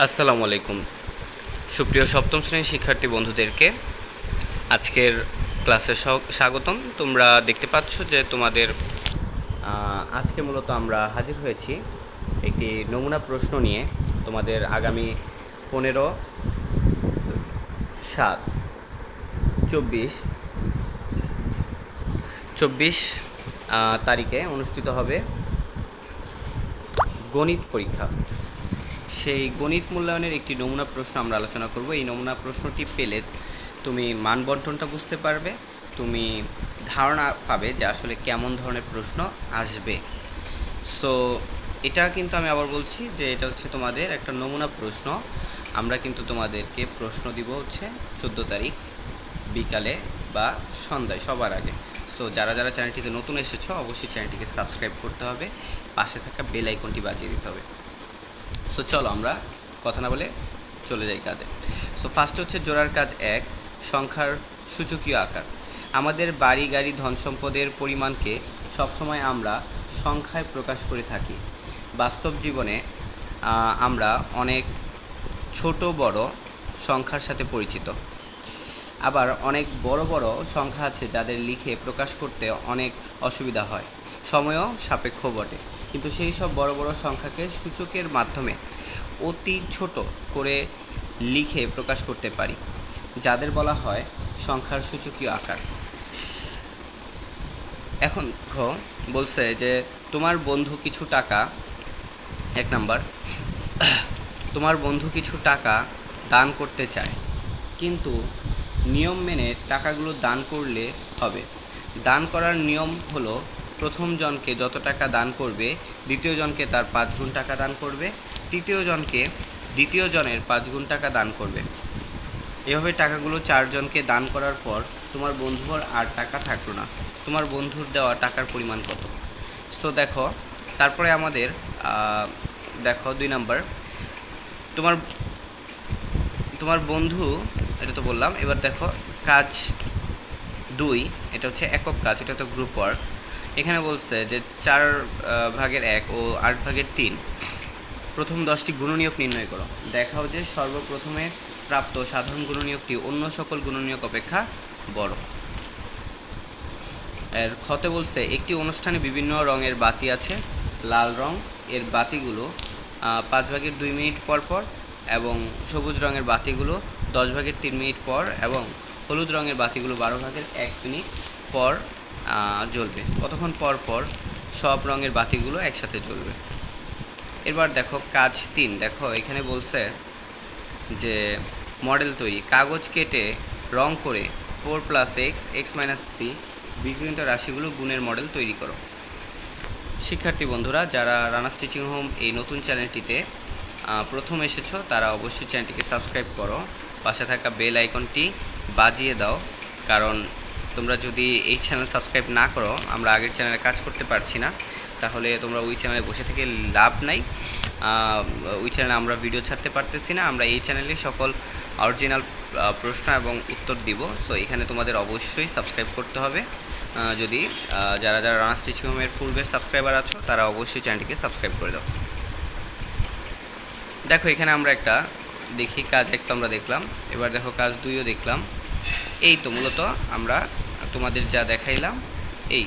আসসালামু আলাইকুম। সুপ্রিয় সপ্তম শ্রেণির শিক্ষার্থী বন্ধুদেরকে, আজকের ক্লাসে স্বাগতম। তোমরা দেখতে পাচ্ছ যে তোমাদের আজকে মূলত আমরা হাজির হয়েছি একটি নমুনা প্রশ্ন নিয়ে তোমাদের আগামী পনেরো, সাত, চব্বিশ চব্বিশ তারিখে অনুষ্ঠিত হবে গণিত পরীক্ষা। সেই গণিত মূল্যায়নের একটি নমুনা প্রশ্ন আমরা আলোচনা করব। এই নমুনা প্রশ্নটি পেলে তুমি মানবন্টনটা বুঝতে পারবে, তুমি ধারণা পাবে যে আসলে কেমন ধরনের প্রশ্ন আসবে। সো এটা কিন্তু আমি আবার বলছি যে এটা হচ্ছে তোমাদের একটা নমুনা প্রশ্ন। আমরা কিন্তু তোমাদেরকে প্রশ্ন দিব হচ্ছে চোদ্দ তারিখ বিকালে বা সন্ধ্যায়, সবার আগে। সো যারা যারা চ্যানেলটিতে নতুন এসেছ, অবশ্যই চ্যানেলটিকে সাবস্ক্রাইব করতে হবে। পাশে থাকা বেল আইকনটি বাজিয়ে দিতে হবে। সো চলো আমরা কথা না বলে চলে যাই কাজে। সো ফার্স্ট হচ্ছে জোড়ার কাজ এক, সংখ্যার সূচকীয় আকার। আমাদের বাড়ি, গাড়ি, ধন সম্পদের পরিমাণকে সবসময় আমরা সংখ্যায় প্রকাশ করে থাকি। বাস্তব জীবনে আমরা অনেক ছোট বড় সংখ্যার সাথে পরিচিত। আবার অনেক বড় বড় সংখ্যা আছে যাদের লিখে প্রকাশ করতে অনেক অসুবিধা হয়। সময়ও সাপেক্ষ বটে। কিন্তু সেই সব বড় বড় সংখ্যাকে সূচকের মাধ্যমে অতি ছোট করে লিখে প্রকাশ করতে পারি, যাদের বলা হয় সংখ্যার সূচকীয় আকার। এখন দেখো বলছে যে, তোমার বন্ধু কিছু টাকা এক নাম্বার, তোমার বন্ধু কিছু টাকা দান করতে চায়, কিন্তু নিয়ম মেনে টাকাগুলো দান করলে হবে। দান করার নিয়ম হলো প্রথম জনকে যত টাকা দান করবে দ্বিতীয় জনকে তার পাঁচ গুণ টাকা দান করবে তৃতীয় জনকে দ্বিতীয় জনের পাঁচ গুণ টাকা দান করবে। এভাবে টাকাগুলো চারজনকে দান করার পর তোমার বন্ধুর আর টাকা থাকল না। তোমার বন্ধুর দেওয়া টাকার পরিমাণ কত? সো দেখো, তারপরে আমাদের দেখো দুই নাম্বার। তোমার তোমার বন্ধু, এটা তো বললাম, এবার দেখো, কাজ দুই, এটা হচ্ছে একক কাজ, এটা তো গ্রুপ ওয়ার্ক এখানে বলছে যে চার ভাগের এক ও আট ভাগের তিন। প্রথম দশটি গুণনীয়ক নির্ণয় করো। দেখাও যে সর্বপ্রথমে প্রাপ্ত সাধারণ গুণনীয়কটি অন্য সকল গুণনীয়ক অপেক্ষা বড়। এর ক্ষতে বলছে, একটি অনুষ্ঠানে বিভিন্ন রঙের বাতি আছে, লাল রং। এর বাতিগুলো পাঁচ ভাগের দুই মিনিট পর পর এবং সবুজ রঙের বাতিগুলো দশ ভাগের তিন মিনিট পর এবং হলুদ রঙের বাতিগুলো বারো ভাগের এক মিনিট পর জ্বলবে। কতক্ষণ পর পর সব রঙের বাতিগুলো একসাথে জ্বলবে। এবার দেখো কাজ তিন। দেখো এখানে বলছে যে মডেল তৈরি। কাগজ কেটে রং করে four plus x x minus three বিভিন্ন রাশিগুলো গুণের মডেল তৈরি করো। শিক্ষার্থী বন্ধুরা, যারা রানা স্টিচিং হোম এই নতুন চ্যানেলটিতে প্রথম এসেছ, তারা অবশ্যই চ্যানেলটিকে সাবস্ক্রাইব করো। পাশে থাকা বেল আইকনটি বাজিয়ে দাও, কারণ তোমরা যদি এই চ্যানেল সাবস্ক্রাইব না করো, আমরা আগের চ্যানেলে কাজ করতে পারছি না, তাহলে তোমরা ওই চ্যানেলে বসে থেকে লাভ নাই। ওই চ্যানেলে আমরা ভিডিও ছাড়তে পারতেছি না, আমরা এই চ্যানেলে সকল অরিজিনাল প্রশ্ন এবং উত্তর দিব। সো এখানে তোমাদের অবশ্যই সাবস্ক্রাইব করতে হবে। যদি যারা যারা রানা স্টিচিং হোমের পূর্বের সাবস্ক্রাইবার আছো, তারা অবশ্যই চ্যানেলটিকে সাবস্ক্রাইব করে দাও। দেখো, এখানে আমরা একটা দেখি, কাজ একটা আমরা দেখলাম। এবার দেখো, কাজ দুইও দেখলাম। এই তো মূলত আমরা তোমাদের যা দেখাইলাম, এই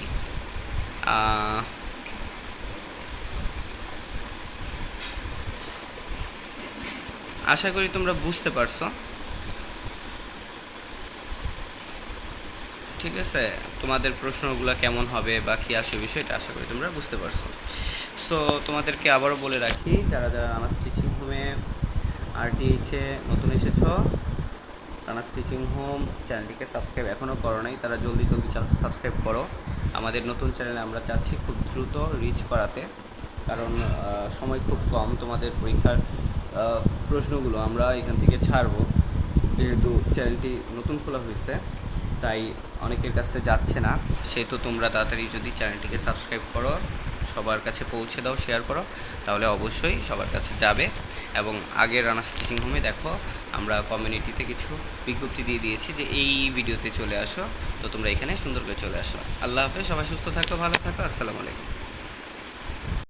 আশা করি তোমরা বুঝতে পারছ। ঠিক আছে, তোমাদের প্রশ্নগুলো কেমন হবে বা কী আসবে বিষয়টা আশা করি তোমরা বুঝতে পারছ। সো তোমাদেরকে আবারও বলে রাখি, যারা যারা রানা স্টিচিং হোমে আরটিএইচে নতুন এসেছ রানা স্টিচিং হোম, চ্যানেলটিকে সাবস্ক্রাইব এখনও করো নাই, তারা জলদি জলদি সাবস্ক্রাইব করো। আমাদের নতুন চ্যানেলে আমরা চাচ্ছি খুব দ্রুত রিচ করাতে, কারণ সময় খুব কম তোমাদের পরীক্ষার প্রশ্নগুলো আমরা এখান থেকে ছাড়বো। যেহেতু চ্যানেলটি নতুন খোলা হয়েছে, তাই অনেকের কাছে যাচ্ছে না। সেহেতু তোমরা তাড়াতাড়ি যদি চ্যানেলটিকে সাবস্ক্রাইব করো, সবার কাছে পৌঁছে দাও শেয়ার করো, তাহলে অবশ্যই সবার কাছে যাবে। এবং আগের রানা স্টিচিং হোমে দেখো আমরা কমিউনিটিতে কিছু বিজ্ঞপ্তি দিয়ে দিয়েছি যে এই ভিডিওতে চলে আসো। তো তোমরা এখানে সুন্দর করে চলে আসো। আল্লাহ হাফেজ, সবাই সুস্থ থাকো, ভালো থাকো, আসসালামু আলাইকুম।